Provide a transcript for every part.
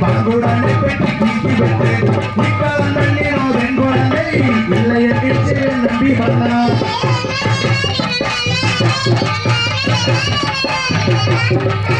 பங்குடனே பெட்டி கீக்கி விட்டு நிக்கலம் தண்ணி நோ வெண்குடனே இல்லை எதிர்த்து நம்பி வந்தான் Thank you.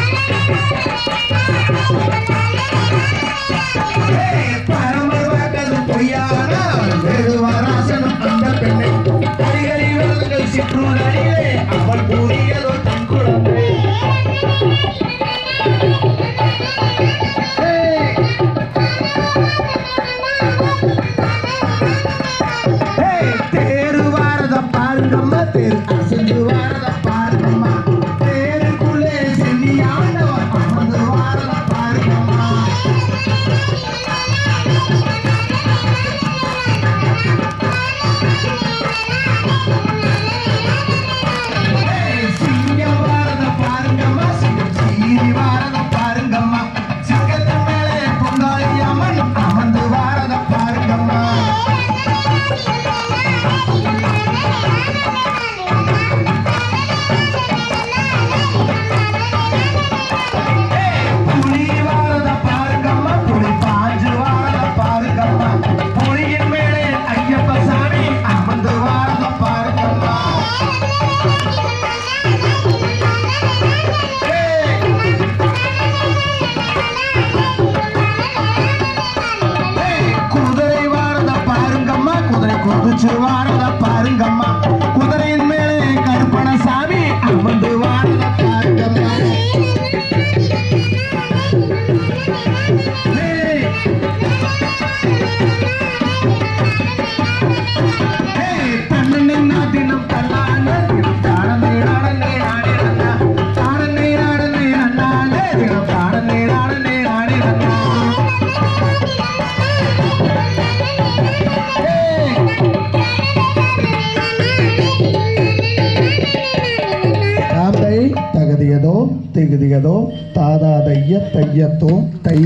happy as you do. Shabbat திகுதிகதோ தாதாதைய தையத்தோ Thai.